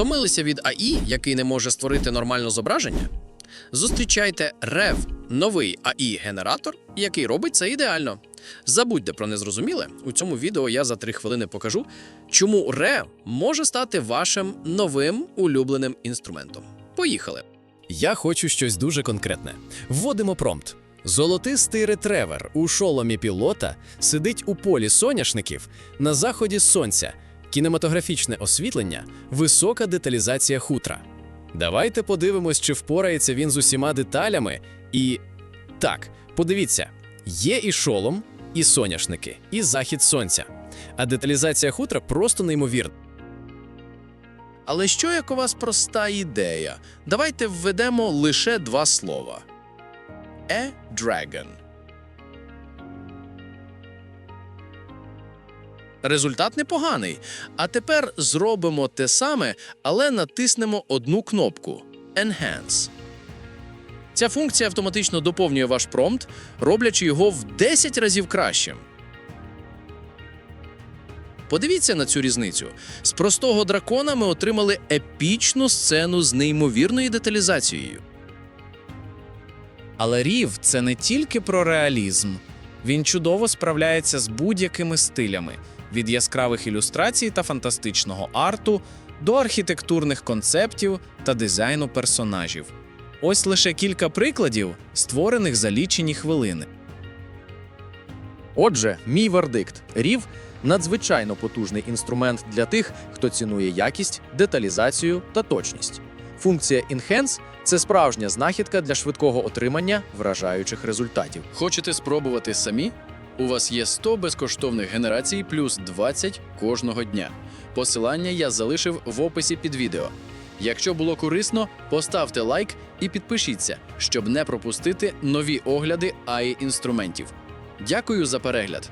Втомилися від АІ, який не може створити нормальне зображення? Зустрічайте Rev – новий АІ-генератор, який робить це ідеально. Забудьте про незрозуміле. У цьому відео я за три хвилини покажу, чому Rev може стати вашим новим улюбленим інструментом. Поїхали! Я хочу щось дуже конкретне. Вводимо промпт. Золотистий ретревер у шоломі пілота сидить у полі соняшників на заході сонця, кінематографічне освітлення, висока деталізація хутра. Давайте подивимось, чи впорається він з усіма деталями. І так, подивіться: є і шолом, і соняшники, і захід сонця. А деталізація хутра просто неймовірна. Але що як у вас проста ідея? Давайте введемо лише два слова: A Результат непоганий. А тепер зробимо те саме, але натиснемо одну кнопку Enhance. Ця функція автоматично доповнює ваш промпт, роблячи його в 10 разів кращим. Подивіться на цю різницю. З простого дракона ми отримали епічну сцену з неймовірною деталізацією. Але рів це не тільки про реалізм. Він чудово справляється з будь-якими стилями від яскравих ілюстрацій та фантастичного арту до архітектурних концептів та дизайну персонажів. Ось лише кілька прикладів, створених за лічені хвилини. Отже, мій вердикт рів надзвичайно потужний інструмент для тих, хто цінує якість, деталізацію та точність. Функція Enhance – це справжня знахідка для швидкого отримання вражаючих результатів. Хочете спробувати самі? У вас є 100 безкоштовних генерацій плюс 20 кожного дня. Посилання я залишив в описі під відео. Якщо було корисно, поставте лайк і підпишіться, щоб не пропустити нові огляди AI інструментів. Дякую за перегляд!